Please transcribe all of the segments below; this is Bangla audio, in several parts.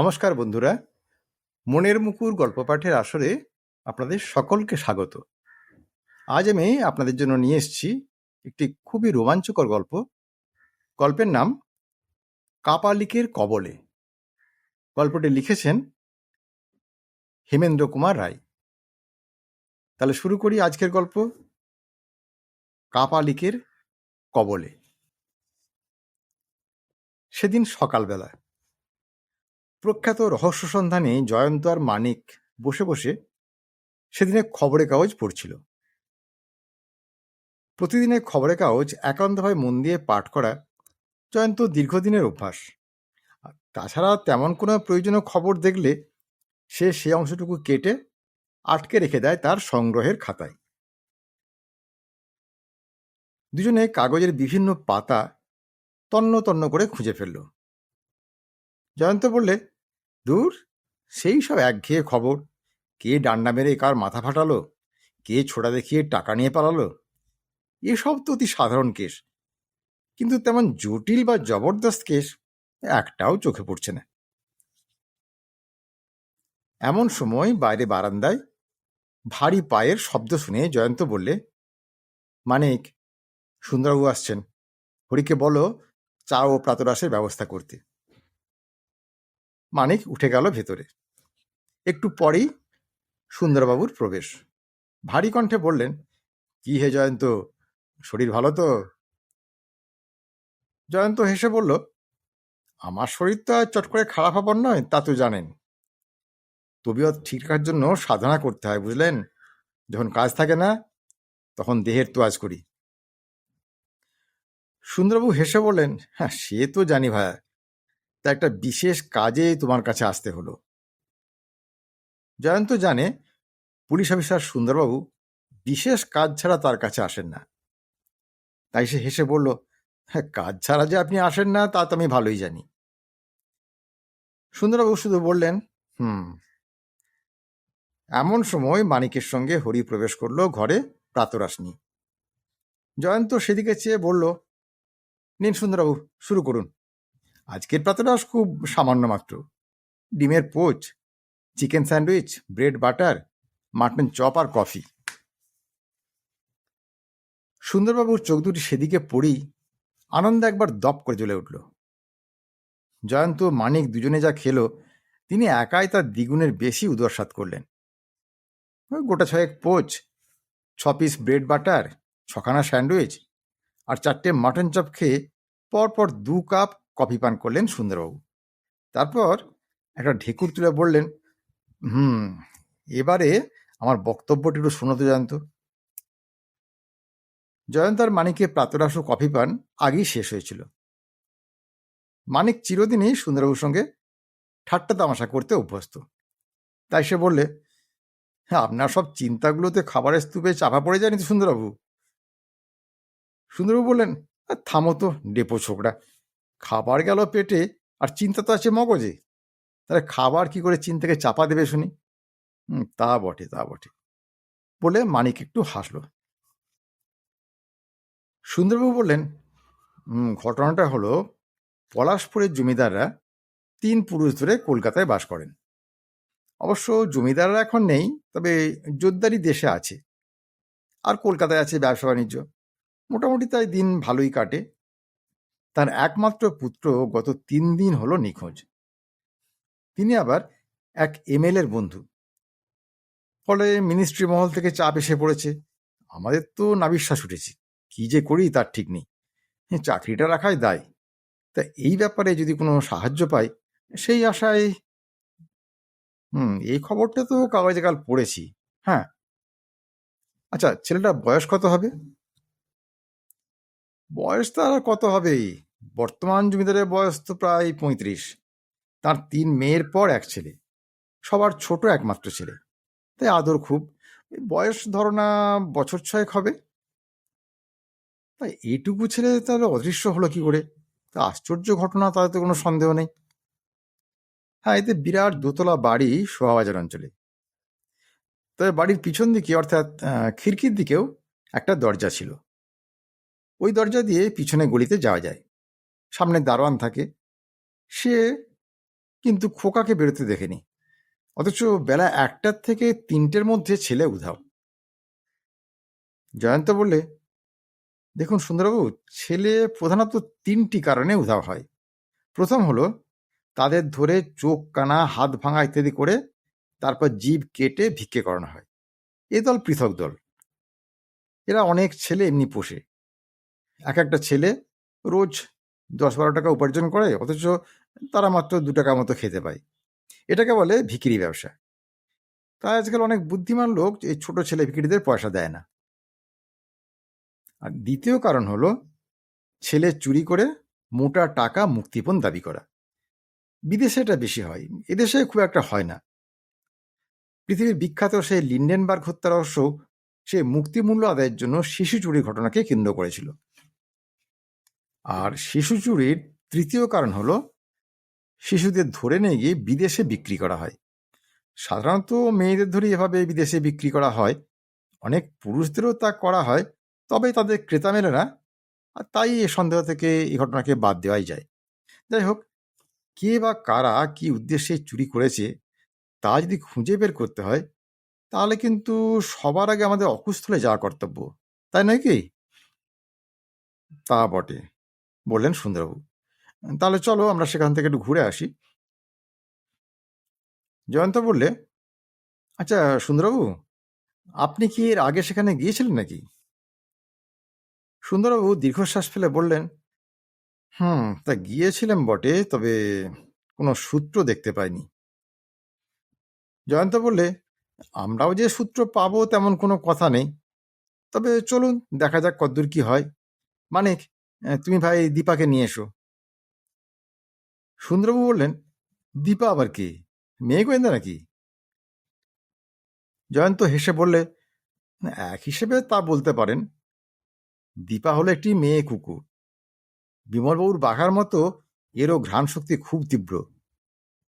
নমস্কার বন্ধুরা। মনের মুকুর গল্প পাঠের আসরে আপনাদের সকলকে স্বাগত। আজ আমি আপনাদের জন্য নিয়ে এসেছি একটি খুবই রোমাঞ্চকর গল্প। গল্পের নাম, কাপালিকের কবলে। গল্পটি লিখেছেন হেমেন্দ্র কুমার রায়। তাহলে শুরু করি আজকের গল্প, কাপালিকের কবলে। সেদিন সকালবেলা প্রখ্যাত রহস্য সন্ধানে জয়ন্ত আর মানিক বসে বসে সেদিনে খবরের কাগজ পড়ছিল। প্রতিদিনের খবরের কাগজ একান্তভাবে মন দিয়ে পাঠ করা জয়ন্ত দীর্ঘদিনের অভ্যাস। তাছাড়া তেমন কোনো প্রয়োজনীয় খবর দেখলে সে সে অংশটুকু কেটে আটকে রেখে দেয় তার সংগ্রহের খাতায়। দুজনে কাগজের বিভিন্ন পাতা তন্ন তন্ন করে খুঁজে ফেলল। জয়ন্ত বললে দূর? সেই সব একঘেয়ে খবর। কে ডান্ডা মেরে কার মাথা ফাটালো? কে ছোটা দেখিয়ে টাকা নিয়ে পালালো? এসব তো অতি সাধারণ কেস। কিন্তু তেমন জটিল বা জবরদস্ত কেস একটাও চোখে পড়ছে না। এমন সময় বাইরে বারান্দায় ভারী পায়ের শব্দ শুনে জয়ন্ত বললে, মানিক, সুন্দরবাবু আসছেন। হরিকে বলো চা ও প্রাতরাসের ব্যবস্থা করতে। মানিক উঠে গেল ভেতরে। একটু পরেই সুন্দরবাবুর প্রবেশ। ভারী কণ্ঠে বললেন, কি হে জয়ন্ত, শরীর ভালো তো? জয়ন্ত হেসে বলল, আমার শরীর তো আর চট করে খারাপ হবার নয়, তা তো জানেন। তবিয়ত ঠিক রাখার জন্য সাধনা করতে হয়, বুঝলেন? যখন কাজ থাকে না, তখন দেহের তোয়াজ করি। সুন্দরবাবু হেসে বললেন হ্যাঁ সে তো জানি ভাইয়া তা একটা বিশেষ কাজে তোমার কাছে আসতে হলো। জয়ন্ত জানে, পুলিশ অফিসার সুন্দরবাবু বিশেষ কাজ ছাড়া তার কাছে আসেন না। তাই সে হেসে বলল হ্যাঁ কাজ ছাড়া যে আপনি আসেন না, তা তো আমি ভালোই জানি। সুন্দরবাবু শুধু বললেন, হুম, এমন সময় মানিকের সঙ্গে হরি প্রবেশ করল ঘরে প্রাতরাস নিয়ে জয়ন্ত সেদিকে চেয়ে বলল, নিন সুন্দরবাবু, শুরু করুন। আজকের প্রাতরাস খুব সামান্য মাত্র। ডিমের poach, chicken sandwich, bread butter, mutton chop আর কফি। সুন্দরবাবুর চোখ দুটি সেদিকে পড়েই আনন্দে একবার দপ করে জ্বলে উঠল। জয়ন্ত মানিক দুজনে যা খেলো, তিনি একাই তার দ্বিগুণের বেশি উদরসাদ করলেন। গোটা ছয়েক পোচ, ছ পিস ব্রেড বাটার, ছখানা স্যান্ডউইচ আর চারটে মাটন চপ খেয়ে পরপর দু কাপ কফি পান করলেন সুন্দরবাবু। তারপর একটা ঢেকুর তুলে বললেন, হুম, এবারে আমার বক্তব্যটি একটু শোনাতে জয়ন্ত জয়ন্তার মানিকে প্রাতরাস ও কফি পান আগেই শেষ হয়েছিল। মানিক চিরদিনই সুন্দরবাবুর সঙ্গে ঠাট্টা তামাশা করতে অভ্যস্ত। তাই সে বললে হ্যাঁ আপনার সব চিন্তাগুলোতে খাবারের স্তূপে চাপা পড়ে যায়নি তো সুন্দরবাবু? সুন্দরবাবু বললেন "আর থামো তো, ডেপো ছোকরা। খাবার গেল পেটে আর চিন্তা তো আছে মগজে। তাহলে খাবার কি করে চিন্তাকে চাপা দেবে শুনি? তা বটে তা বটে। বলে মানিক একটু হাসলো। সুন্দরবাবু বললেন "হুম, ঘটনাটা হলো পলাশপুরের জমিদাররা তিন পুরুষ ধরে কলকাতায় বাস করেন। অবশ্য জমিদাররা এখন নেই তবে জোরদারি দেশে আছে। আর কলকাতায় আছে ব্যবসা বাণিজ্য মোটামুটি তাই দিন ভালোই কাটে। তার একমাত্র পুত্র গত তিন দিন হল নিখোঁজ। তিনি আবার এক এমএলএর বন্ধু। ফলে মিনিস্ট্রি মহল থেকে চাপ এসে পড়েছে। আমাদের তো নাবিশ্বাস উঠেছে। কি যে করি তার ঠিক নেই। চাকরিটা রাখাই দায়। তা এই ব্যাপারে যদি কোনো সাহায্য পাই, সেই আশায় হুম, এই খবরটা তো কাগজে কাল পড়েছি। হ্যাঁ। আচ্ছা ছেলেটা বয়স কত হবে? বয়স তার কত হবে বর্তমান জমিদারের বয়স তো প্রায় পঁয়ত্রিশ। তার তিন মেয়ের পর এক ছেলে। সবার ছোট একমাত্র ছেলে। তাই আদর খুব। বয়স ধরো না বছর ছয়েক হবে। তাই এইটুকু ছেলে তাহলে অদৃশ্য হলো কি করে? তা আশ্চর্য ঘটনা, তাতে তো কোনো সন্দেহ নেই। হ্যাঁ এতে বিরাট দোতলা বাড়ি শোভাবাজার অঞ্চলে। তবে বাড়ির পিছন দিকে, অর্থাৎ খিড়কির দিকেও একটা দরজা ছিল। ওই দরজা দিয়ে পিছনে গলিতে যাওয়া যায়। সামনে দারোয়ান থাকে। সে কিন্তু খোকাকে বেরোতে দেখেনি। অথচ বেলা একটার থেকে তিনটের মধ্যে ছেলে উধাও। জয়ন্ত বললে, দেখুন সুন্দরবাবু, ছেলে প্রধানত তিনটি কারণে উধাও হয়। প্রথম হলো, তাদের ধরে চোখ, কানা, হাত ভাঙা ইত্যাদি করে তারপর জীব কেটে ভিক্ষে করানো হয়। এ দল পৃথক দল। এরা অনেক ছেলে এমনি পোষে। এক একটা ছেলে রোজ দশ বারো টাকা উপার্জন করে, অথচ তারা মাত্র দু টাকা মতো খেতে পায়। এটাকে বলে ভিকিরি ব্যবসা। তাই আজকাল অনেক বুদ্ধিমান লোক এই ছোট ছেলে ভিকিরিদের পয়সা দেয় না। আর দ্বিতীয় কারণ হলো, ছেলে চুরি করে মোটা টাকা মুক্তিপণ দাবি করা। বিদেশে এটা বেশি হয়, এদেশে খুব একটা হয় না। পৃথিবীর বিখ্যাত সেই লিন্ডেনবার্গ হত্যা রহস্য সে মুক্তিমূল্য আদায়ের জন্য শিশু চুরির ঘটনাকে কেন্দ্র করেছিল। আর শিশু চুরির তৃতীয় কারণ হলো শিশুদের ধরে নিয়ে গিয়ে বিদেশে বিক্রি করা হয়। সাধারণত মেয়েদের ধরে এভাবে বিদেশে বিক্রি করা হয়। অনেক পুরুষদেরও তা করা হয়, তবে তাদের ক্রেতা মেলে না আর তাই এ সন্দেহ থেকে এই ঘটনাকে বাদ দেওয়াই যায়। যাই হোক, কে বা কারা কি উদ্দেশ্যে চুরি করেছে তা যদি খুঁজে বের করতে হয়, তাহলে কিন্তু সবার আগে আমাদের অকুস্থলে যাওয়া কর্তব্য, তাই নয় কি? তা বটে। বললেন, সুন্দরবাবু, তাহলে চলো আমরা সেখান থেকে একটু ঘুরে আসি। জয়ন্ত বললে আচ্ছা সুন্দরবাবু, আপনি কি এর আগে সেখানে গিয়েছিলেন নাকি? সুন্দরবাবু দীর্ঘশ্বাস ফেলে বললেন, হুম, তা গিয়েছিলাম বটে, তবে কোনো সূত্র দেখতে পাইনি। জয়ন্ত বললে, আমরাও যে সূত্র পাবো তেমন কোনো কথা নেই, তবে চলুন, দেখা যাক কদ্দূর কি হয়। মানিক তুমি ভাই দীপাকে নিয়ে এসো। সুন্দরবাবু বললেন, দীপা আবার কি? মেয়ে গোয়েন্দা নাকি? জয়ন্ত হেসে বললে, এক হিসেবে তা বলতে পারেন। দীপা হলো একটি মেয়ে কুকুর। বিমলবাবুর বাঘার মতো এরও ঘ্রাণ শক্তি খুব তীব্র।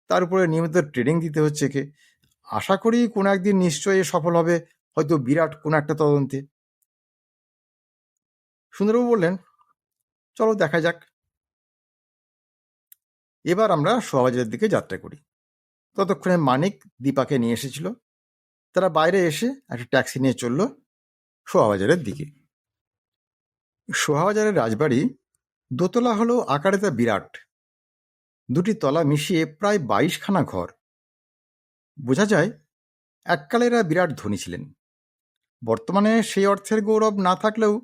তার উপরে নিয়মিত ট্রেনিং দিতে হচ্ছে কে আশা করি কোনো একদিন নিশ্চয়ই সফল হবে, হয়তো বিরাট কোনো একটা তদন্তে। সুন্দরবাবু বললেন চলো দেখা যাক। এবার আমরা সোহাবাজারের দিকে যাত্রা করি। ততক্ষণে মানিক দীপাকে নিয়ে এসেছিল। তারা বাইরে এসে একটা ট্যাক্সি নিয়ে চলল সোহাবাজারের দিকে। সোহাবাজারের রাজবাড়ি দোতলা হলো আকারে তা বিরাট। দুটি তলা মিশিয়ে প্রায় বাইশখানা ঘর। বোঝা যায় এককালেরা বিরাট ধনী ছিলেন। বর্তমানে সেই অর্থের গৌরব না থাকলেও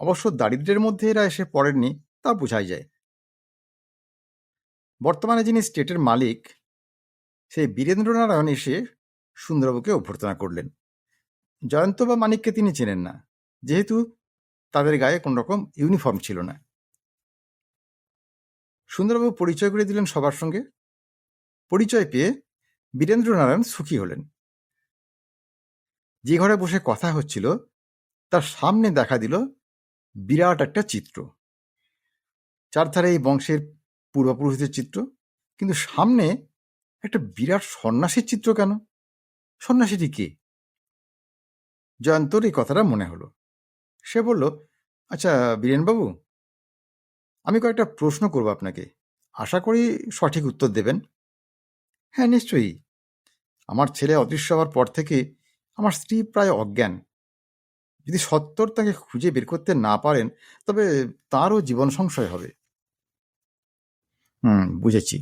অবশ্য দারিদ্র্যের মধ্যে এরা এসে পড়েননি, তা বোঝাই যায়। বর্তমানে যিনি স্টেটের মালিক, সেই বীরেন্দ্রনারায়ণ এসে সুন্দরবাবুকে অভ্যর্থনা করলেন। জয়ন্ত বা মানিককে তিনি চেনেন না, যেহেতু তাদের গায়ে কোন রকম ইউনিফর্ম ছিল না। সুন্দরবাবু পরিচয় করে দিলেন সবার সঙ্গে। পরিচয় পেয়ে বীরেন্দ্রনারায়ণ সুখী হলেন। যে ঘরে বসে কথা হচ্ছিল, তার সামনে দেখা দিল বিরাট একটা চিত্র। চারধারে এই বংশের পূর্বপুরুষদের চিত্র, কিন্তু সামনে একটা বিরাট সন্ন্যাসীর চিত্র কেন? সন্ন্যাসীটি কে? জয়ন্তর এই কথাটা মনে হলো। সে বলল আচ্ছা বীরেনবাবু, আমি কয়েকটা প্রশ্ন করব আপনাকে। আশা করি সঠিক উত্তর দেবেন? হ্যাঁ নিশ্চয়ই। আমার ছেলে অদৃশ্য হওয়ার পর থেকে আমার স্ত্রী প্রায় অজ্ঞান। যদি সত্তর তাকে খুঁজে বের করতে না পারেন, তবে তারও জীবন সংশয় হবে। হুম, বুঝেছি।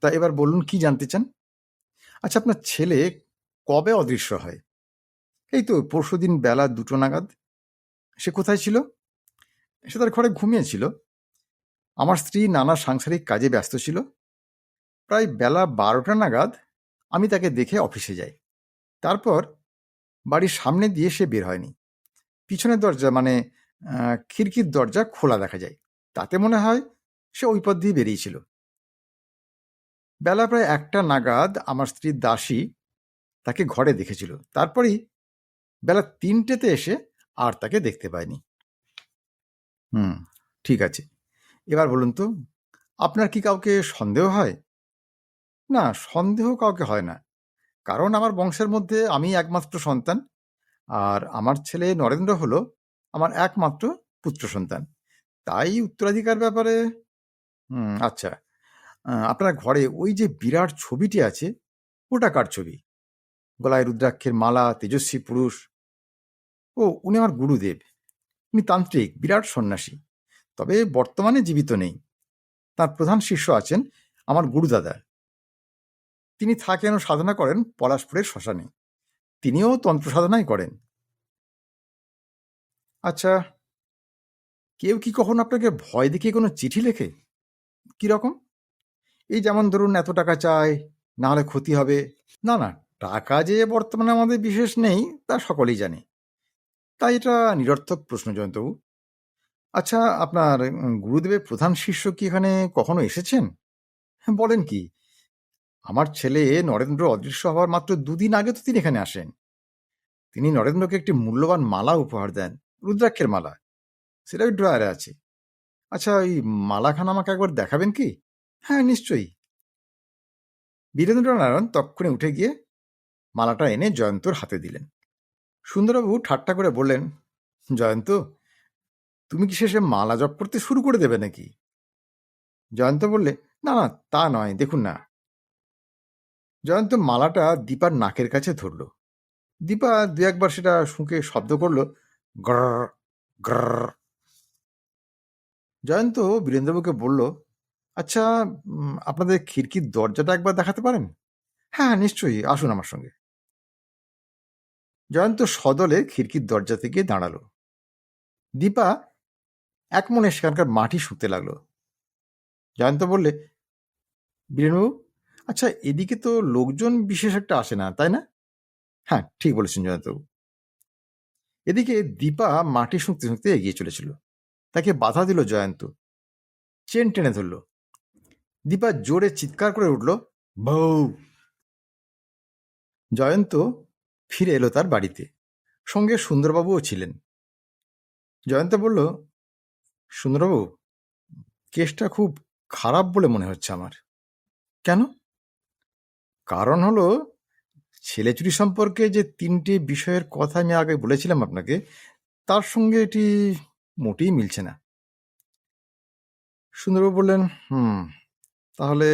তা এবার বলুন, কি জানতে চান? আচ্ছা আপনার ছেলে কবে অদৃশ্য হয়? এই তো পরশুদিন বেলা দুটো নাগাদ। সে কোথায় ছিল? সে তার ঘরে ঘুমিয়েছিল আমার স্ত্রী নানা সাংসারিক কাজে ব্যস্ত ছিল। প্রায় বেলা বারোটা নাগাদ আমি তাকে দেখে অফিসে যাই। তারপর বাড়ির সামনে দিয়ে সে বের হয়নি। পিছনের দরজা মানে খিড়কির দরজা খোলা দেখা যায়। তাতে মনে হয় সে ওই পথ দিয়ে বেরিয়েছিল। বেলা প্রায় একটা নাগাদ আমার স্ত্রী দাসী তাকে ঘরে দেখেছিল। তারপরেই বেলা তিনটেতে এসে আর তাকে দেখতে পায়নি। হুম, ঠিক আছে। এবার বলুন তো, আপনার কি কাউকে সন্দেহ হয়? না, সন্দেহ কাউকে হয় না। কারণ আমার বংশের মধ্যে আমি একমাত্র সন্তান। আর আমার ছেলে নরেন্দ্র হলো আমার একমাত্র পুত্র সন্তান। তাই উত্তরাধিকার ব্যাপারে আচ্ছা। আপনার ঘরে ওই যে বিরাট ছবিটি আছে, ওটা কার ছবি? গলায় রুদ্রাক্ষের মালা, তেজস্বী পুরুষ। ও, উনি আমার গুরুদেব। উনি তান্ত্রিক, বিরাট সন্ন্যাসী। তবে বর্তমানে জীবিত নেই। তার প্রধান শিষ্য আছেন আমার গুরুদাদা। তিনি থাকেন ও সাধনা করেন পলাশপুরের শ্মশানে। তিনিও তন্ত্র সাধনাই করেন। আচ্ছা কেউ কি কখনো আপনাকে ভয় দেখিয়ে কোনো চিঠি লেখে? কি রকম? এই যেমন ধরুন, এত টাকা চাই, না হলে ক্ষতি হবে। না না, টাকা যে বর্তমানে আমাদের বিশেষ নেই, তা সকলেই জানে। তাই এটা নিরর্থক প্রশ্ন, জয়ন্তবাবু। আচ্ছা আপনার গুরুদেবের প্রধান শিষ্য কি এখানে কখনো এসেছেন? বলেন কি আমার ছেলে নরেন্দ্র অদৃশ্য হওয়ার মাত্র দুদিন আগে তো তিনি এখানে আসেন। তিনি নরেন্দ্রকে একটি মূল্যবান মালা উপহার দেন, রুদ্রাক্ষের মালা। সেটা ওই ড্রয়ারে আছে। আচ্ছা ওই মালাখান আমাকে একবার দেখাবেন কি? হ্যাঁ নিশ্চয়ই। বীরেন্দ্রনারায়ণ তক্ষণে উঠে গিয়ে মালাটা এনে জয়ন্তর হাতে দিলেন। সুন্দরবাবু ঠাট্টা করে বললেন, জয়ন্ত, তুমি কি শেষে মালা জপ করতে শুরু করে দেবে নাকি? জয়ন্ত বললে, না না, তা নয়, দেখুন না। জয়ন্ত মালাটা দীপার নাকের কাছে ধরল। দীপা দু একবার সেটা শুঁকে শব্দ করল গ্র জয়ন্ত বীরেন্দ্রবাবুকে বলল আচ্ছা আপনাদের খিড়কির দরজাটা একবার দেখাতে পারেন? হ্যাঁ নিশ্চয়ই, আসুন আমার সঙ্গে। জয়ন্ত সদলে খিড়কির দরজা থেকে দাঁড়াল। দীপা এক মনে সেখানকার মাটি শুতে লাগল। জয়ন্ত বললে বীরেনবাবু আচ্ছা এদিকে তো লোকজন বিশেষ একটা আসে না, তাই না? হ্যাঁ ঠিক বলেছেন জয়ন্তবাবু এদিকে দীপা মাটি শুঁকতে শুঁকতে এগিয়ে চলেছিল। তাকে বাধা দিল জয়ন্ত। চেন টেনে ধরল। দীপা জোরে চিৎকার করে উঠল, বউ! জয়ন্ত ফিরে এলো তার বাড়িতে। সঙ্গে সুন্দরবাবুও ছিলেন। জয়ন্ত বলল, সুন্দরবাবু, কেসটা খুব খারাপ বলে মনে হচ্ছে আমার। কেন? কারণ হলো, ছেলে চুরি সম্পর্কে যে তিনটি বিষয়ের কথা আমি আগে বলেছিলাম আপনাকে, তার সঙ্গে এটি মোটেই মিলছে না। সুন্দরবাবু বললেন, হুম, তাহলে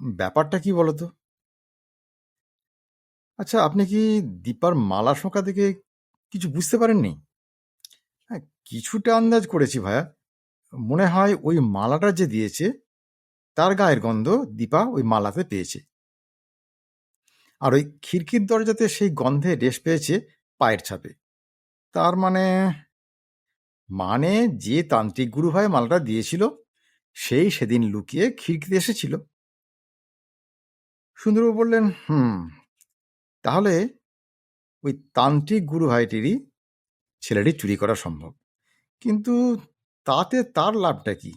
ব্যাপারটা কি বলতো আচ্ছা আপনি কি দীপার মালা শোঁকা থেকে কিছু বুঝতে পারেননি? হ্যাঁ কিছুটা আন্দাজ করেছি ভাইয়া মনে হয় ওই মালাটা যে দিয়েছে, তার গায়ের গন্ধ দীপা ওই মালাতে পেয়েছে। আর ওই খিড়কির দরজাতে সেই গন্ধে রেশ পেয়েছে পায়ের ছাপে। তার মানে মানে যে তান্ত্রিক গুরু ভাই মালটা দিয়েছিল সেই সেদিন লুকিয়ে খিড়কিতে এসেছিল। সুন্দরবাবু বললেন হুম তাহলে ওই তান্ত্রিক গুরু ভাইটিরই ছেলেটি চুরি করা সম্ভব। কিন্তু তাতে তার লাভটা কি?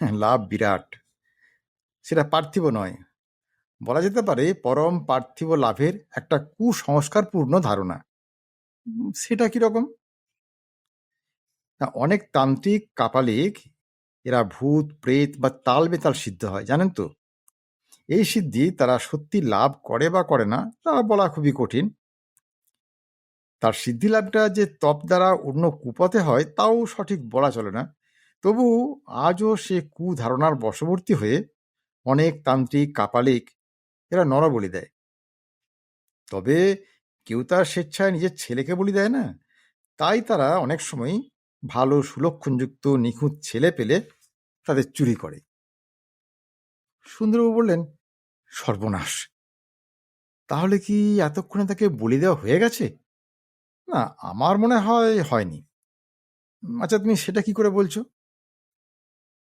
হ্যাঁ, লাভ বিরাট। সেটা পার্থিব নয়। বলা যেতে পারে পরম পার্থিব লাভের একটা কুসংস্কারপূর্ণ ধারণা। সেটা কীরকম অনেক তান্ত্রিক কাপালিক এরা ভূত, প্রেত বা তাল বেতাল সিদ্ধ হয়, জানেন তো? এই সিদ্ধি তারা সত্যি লাভ করে বা করে না, তা বলা খুবই কঠিন। তার সিদ্ধি লাভটা যে তপ দ্বারা অন্য কুপথে হয়, তাও সঠিক বলা চলে না। তবু আজও সে কুধারণার বশবর্তী হয়ে অনেক তান্ত্রিক কাপালিক এরা নরা বলি দেয়। তবে কেউ তার স্বেচ্ছায় নিজের ছেলেকে বলি দেয় না। তাই তারা অনেক সময় ভালো সুলক্ষণযুক্ত নিখুঁত ছেলে পেলে তাদের চুরি করে। সুন্দরবাবু বললেন, সর্বনাশ। তাহলে কি এতক্ষণে তাকে বলি দেওয়া হয়ে গেছে? না, আমার মনে হয় হয়নি। আচ্ছা তুমি সেটা কি করে বলছো?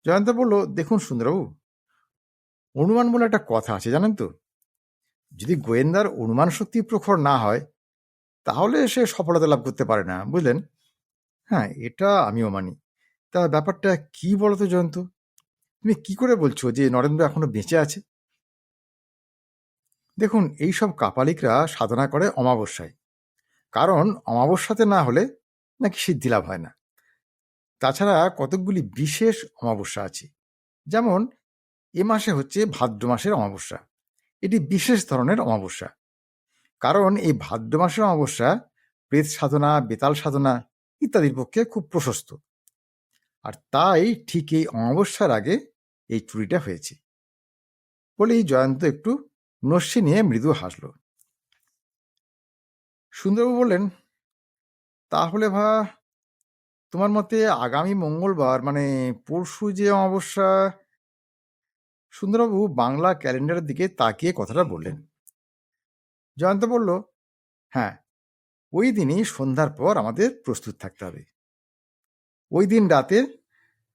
জয়ন্ত বলল, দেখুন সুন্দরবাবু, অনুমান বলে একটা কথা আছে, জানেন তো? যদি গোয়েন্দার অনুমান শক্তি প্রখর না হয়, তাহলে সে সফলতা লাভ করতে পারে না, বুঝলেন? হ্যাঁ এটা আমিও মানি। তা ব্যাপারটা কি বলতো জয়ন্ত? তুমি কি করে বলছো যে নরেন্দ্র এখনও বেঁচে আছে? দেখুন এইসব কাপালিকরা সাধনা করে অমাবস্যায়। কারণ অমাবস্যাতে না হলে নাকি সিদ্ধি লাভ হয় না। তাছাড়া কতকগুলি বিশেষ অমাবস্যা আছে। যেমন, এ মাসে হচ্ছে ভাদ্র মাসের অমাবস্যা। এটি বিশেষ ধরনের অমাবস্যা। কারণ এই ভাদ্র মাসের অমাবস্যা প্রেত সাধনা, বেতাল সাধনা ইত্যাদির পক্ষে খুব প্রশস্ত। আর তাই ঠিক এই অমাবস্যার আগে এই চুরিটা হয়েছে। বলেই জয়ন্ত একটু নস্যি নিয়ে মৃদু হাসল। সুন্দরবাবু বললেন, তাহলে ভা, তোমার মতে আগামী মঙ্গলবার মানে পরশু যে অমাবস্যা সুন্দরবাবু বাংলা ক্যালেন্ডারের দিকে তাকিয়ে কথাটা বললেন। জয়ন্ত বলল হ্যাঁ ওই দিনই সন্ধ্যার পর আমাদের প্রস্তুত থাকতে হবে। ওই দিন রাতে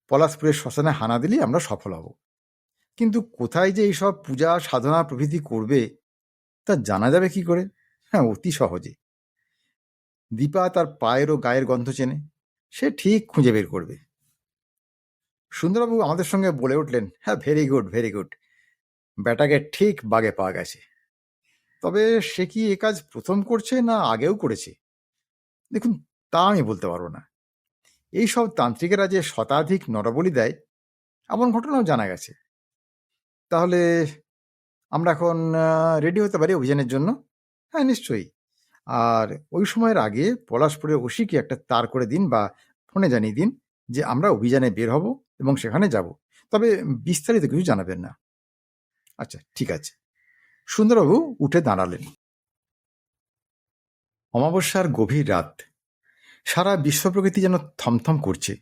পলাশপুরের শ্মশানে হানা দিলেই আমরা সফল হব। কিন্তু কোথায় যে এইসব পূজা, সাধনা, প্রভৃতি করবে, তা জানা যাবে কি করে? হ্যাঁ অতি সহজে। দীপা তার পায়ের ও গায়ের গন্ধ চেনে, সে ঠিক খুঁজে বের করবে। সুন্দরবাবু আমাদের সঙ্গে বলে উঠলেন হ্যাঁ ভেরি গুড ভেরি গুড ব্যাটাকে ঠিক বাগে পাওয়া গেছে। তবে সে কি এ কাজ প্রথম করছে না আগেও করেছে? দেখুন, তা আমি বলতে পারব না। এই সব তান্ত্রিকেরা যে শতাধিক নরবলি দেয়, এমন ঘটনাও জানা গেছে। তাহলে আমরা এখন রেডি হতে পারি অভিযানের জন্য? হ্যাঁ নিশ্চয়ই। আর ওই সময়ের আগে পলাশপুরের ওসিকে একটা তার করে দিন বা ফোনে জানিয়ে দিন যে আমরা অভিযানে বের হব? এবং সেখানে যাব। তবে বিস্তারিত কিছু জানাবেন না। আচ্ছা ঠিক আছে। সুন্দরবাবু উঠে দাঁড়ালেন। অমাবস্যার গভীর রাত। সারা বিশ্ব প্রকৃতি যেন থমথম করছে।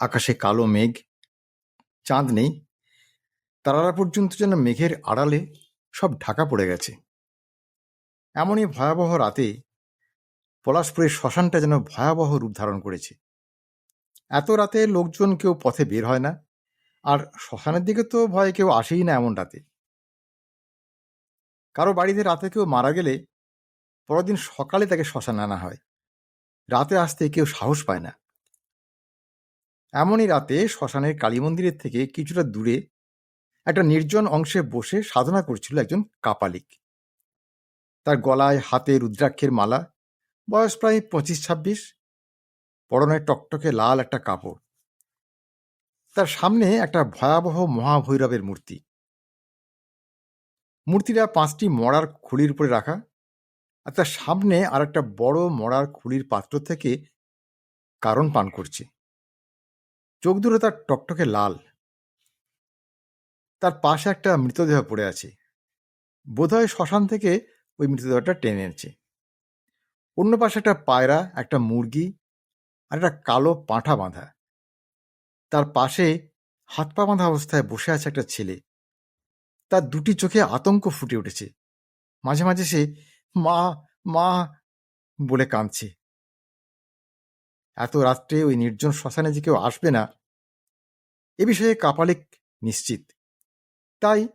আকাশে কালো মেঘ, চাঁদ নেই। তারারা পর্যন্ত যেন মেঘের আড়ালে সব ঢাকা পড়ে গেছে। এমনই ভয়াবহ রাতে পলাশপুরের শ্মশানটা যেন ভয়াবহ রূপ ধারণ করেছে। এত রাতে লোকজন কেউ পথে বের হয় না। আর শ্মশানের দিকে তো ভয়ে কেউ আসেই না এমন রাতে। কারও বাড়িতে রাতে কেউ মারা গেলে পরদিন সকালে তাকে শ্মশান আনা হয়। রাতে আসতে কেউ সাহস পায় না। এমনই রাতে শ্মশানের কালী মন্দিরের থেকে কিছুটা দূরে একটা নির্জন অংশে বসে সাধনা করছিল একজন কাপালিক। তার গলায় হাতে রুদ্রাক্ষের মালা, বয়স প্রায় পঁচিশ ছাব্বিশ। পরনে টকটকে লাল একটা কাপড়। তার সামনে একটা ভয়াবহ মহাভৈরবের মূর্তি। মূর্তিটা পাঁচটি মরার খুলির উপরে রাখা আর তার সামনে আর একটা বড় মরার খুলির পাত্র থেকে কারণ পান করছে। চোখ দূরে তার টকটকে লাল। তার পাশে একটা মৃতদেহ পড়ে আছে। বোধহয় শ্মশান থেকে ওই মৃতদেহটা টেনে এনেছে। অন্য পাশে একটা পায়রা, একটা মুরগি আর একটা কালো পাঁঠা বাঁধা। তার পাশে হাত পা বাঁধা অবস্থায় বসে আছে একটা ছেলে। তার দুটি চোখে আতঙ্ক ফুটে উঠেছে। মাঝে মাঝে সে, মা মা বলে কাঁদছে। এত রাত্রে ওই নির্জন শ্মশানে যে কেউ আসবে না, এ বিষয়ে কাপালিক নিশ্চিত। তাই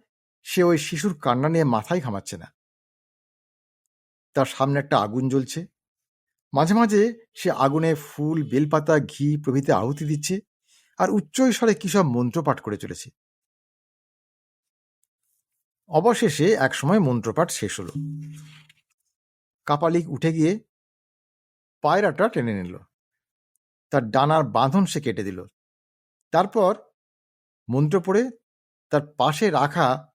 সে ওই শিশুর কান্না নিয়ে মাথায় ঘামাচ্ছে না। তার সামনে একটা আগুন জ্বলছে। মাঝে মাঝে সে আগুনে ফুল, বেলপাতা, ঘি প্রভৃতি আহুতি দিচ্ছে আর উচ্চ স্বরে কি সব মন্ত্রপাঠ করে চলেছে। অবশেষে একসময় মন্ত্রপাঠ শেষ হলো। কাপালিক উঠে গিয়ে পায়রাটা টেনে নিল। তার ডানার বাঁধন সে কেটে দিল। তারপর মন্ত্র পড়ে তার পাশে রাখা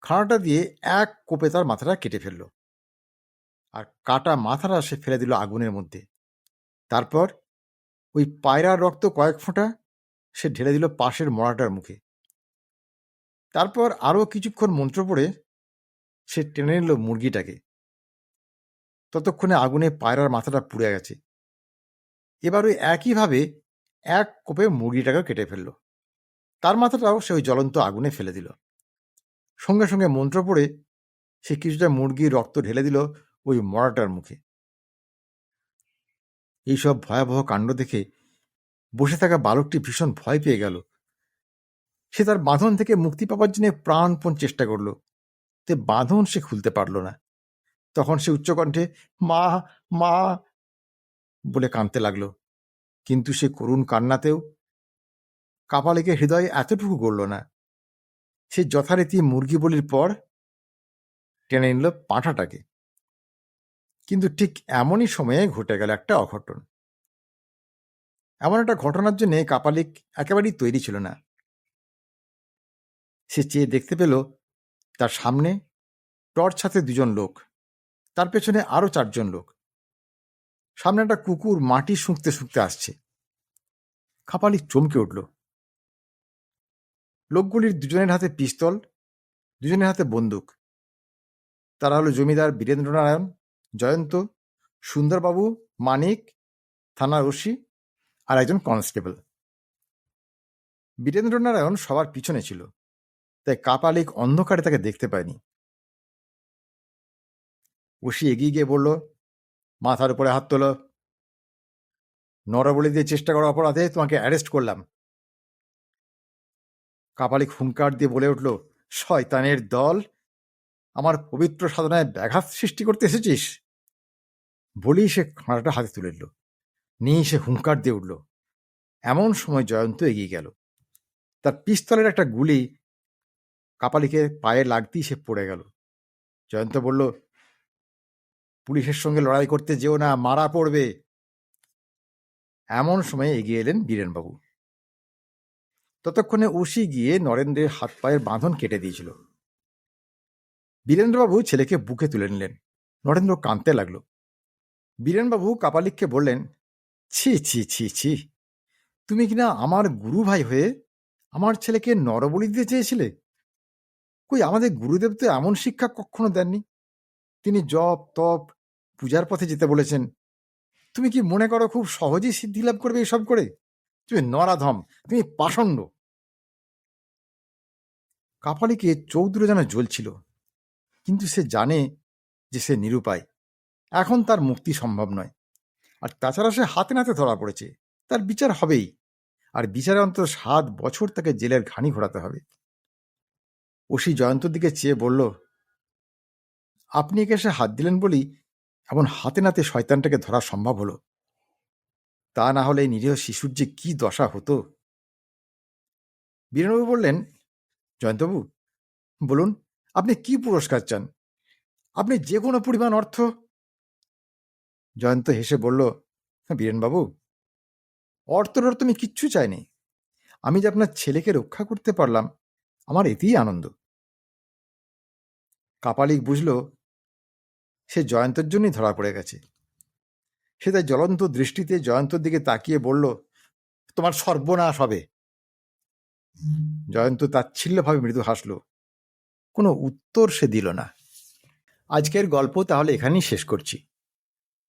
খাঁড়াটা দিয়ে এক কোপে তার মাথাটা কেটে ফেলল। আর কাটা মাথাটা সে ফেলে দিল আগুনের মধ্যে। তারপর ওই পায়রার রক্ত কয়েক ফোঁটা সে ঢেলে দিল পাশের মরাটার মুখে। তারপর আরও কিছুক্ষণ মন্ত্র পড়ে সে টেনে নিল মুরগিটাকে। ততক্ষণে আগুনে পায়রার মাথাটা পুড়ে গেছে। এবার ওই একইভাবে এক কোপে মুরগিটাকে কেটে ফেলল। তার মাথাটাও সে ওই জ্বলন্ত আগুনে ফেলে দিল। সঙ্গে সঙ্গে মন্ত্র পড়ে সে কিছুটা মুরগির রক্ত ঢেলে দিল ওই মরাটার মুখে। এইসব ভয়াবহ কাণ্ড দেখে বসে থাকা বালকটি ভীষণ ভয় পেয়ে গেল। সে তার বাঁধন থেকে মুক্তি পাবার জন্য প্রাণপণ চেষ্টা করল, তে বাঁধন সে খুলতে পারল না। তখন সে উচ্চকণ্ঠে, মা মা! বলে কাঁদতে লাগল। কিন্তু সে করুণ কান্নাতেও কাপালিকে হৃদয়ে এতটুকু গড়ল না। সে যথারীতি মুরগি বলির পর টেনে নিল পাঁঠাটাকে। কিন্তু ঠিক এমনই সময়ে ঘটে গেল একটা অঘটন। এমন একটা ঘটনার জন্য কাপালিক একেবারেই তৈরি ছিল না। সে চেয়ে দেখতে পেল, তার সামনে টর্চ হাতে দুজন লোক, তার পেছনে আরও চারজন লোক। সামনে একটা কুকুর মাটি শুঁকতে শুঁকতে আসছে। খাপালি চমকে উঠল। লোকগুলির দুজনের হাতে পিস্তল, দুজনের হাতে বন্দুক। তারা হলো জমিদার বীরেন্দ্রনারায়ণ জয়ন্ত, সুন্দরবাবু, মানিক থানার ওসি আর একজন কনস্টেবল। বীরেন্দ্রনারায়ণ সবার পিছনে ছিল, তাই কাপালিক অন্ধকারে তাকে দেখতে পায়নি। ওসি এগিয়ে গিয়ে বলল, মাথার উপরে হাত তোলো। নরবলি দিয়ে চেষ্টা করা অপরাধে তোমাকে অ্যারেস্ট করলাম। কাপালিক হুঙ্কার দিয়ে বলে উঠল, শয়তানের দল, আমার পবিত্র সাধনায় ব্যাঘাত সৃষ্টি করতে এসেছিস? বলেই সে খাঁড়াটা হাতে তুলে নিল। নিয়ে সে হুঙ্কার দিয়ে উঠল। এমন সময় জয়ন্ত এগিয়ে গেল। তার পিস্তলের একটা গুলি কাপালিকে পায়ে লাগতেই সে পড়ে গেল। জয়ন্ত বলল, পুলিশের সঙ্গে লড়াই করতে যেও না, মারা পড়বে। এমন সময় এগিয়ে এলেন বীরেনবাবু। ততক্ষণে উশি গিয়ে নরেন্দ্রের হাত পায়ের বাঁধন কেটে দিয়েছিল। বীরেন্দ্রবাবু ছেলেকে বুকে তুলে নিলেন। নরেন্দ্র কাঁদতে লাগল। বীরেনবাবু কাপালিককে বললেন, ছি ছি ছি ছি। তুমি কিনা আমার গুরু ভাই হয়ে আমার ছেলেকে নরবলি দিতে চেয়েছিলে? কই আমাদের গুরুদেব তো এমন শিক্ষা কখনো দেননি। তিনি জপ, তপ, পূজার পথে যেতে বলেছেন। তুমি কি মনে করো খুব সহজেই সিদ্ধি লাভ করবে এসব করে? তুমি নরাধম, তুমি পাষণ্ড। কাপালিকে চৌধুরী যেন জ্বলছিল, কিন্তু সে জানে যে সে নিরুপায়। এখন তার মুক্তি সম্ভব নয়। আর তাছাড়া সে হাতে নাতে ধরা পড়েছে। তার বিচার হবেই। আর বিচারে অন্তত সাত বছর তাকে জেলের ঘানি ঘোরাতে হবে। ওসি জয়ন্তর দিকে চেয়ে বলল, আপনি একে এসে হাত দিলেন বলি এমন হাতে নাতে শয়তানটাকে ধরা সম্ভব হলো। তা না হলে এই নিরীহ শিশুর যে কি দশা হতো? বীরেনবাবু বললেন, জয়ন্তবাবু, বলুন, আপনি কি পুরস্কার চান? আপনি যে কোনো পরিমাণ অর্থ জয়ন্ত হেসে বলল, বীরেনবাবু অর্থ টর্থ আমি কিচ্ছু চাইনি। আমি যে আপনার ছেলেকে রক্ষা করতে পারলাম, আমার এতেই আনন্দ। কাপালিক বুঝল, সে জয়ন্তের জন্যই ধরা পড়ে গেছে। সে তাই জ্বলন্ত দৃষ্টিতে জয়ন্তর দিকে তাকিয়ে বলল, তোমার সর্বনাশ হবে। জয়ন্ত তাচ্ছিল্যভাবে মৃদু হাসল, কোনো উত্তর সে দিল না। আজকের গল্প তাহলে এখানেই শেষ করছি।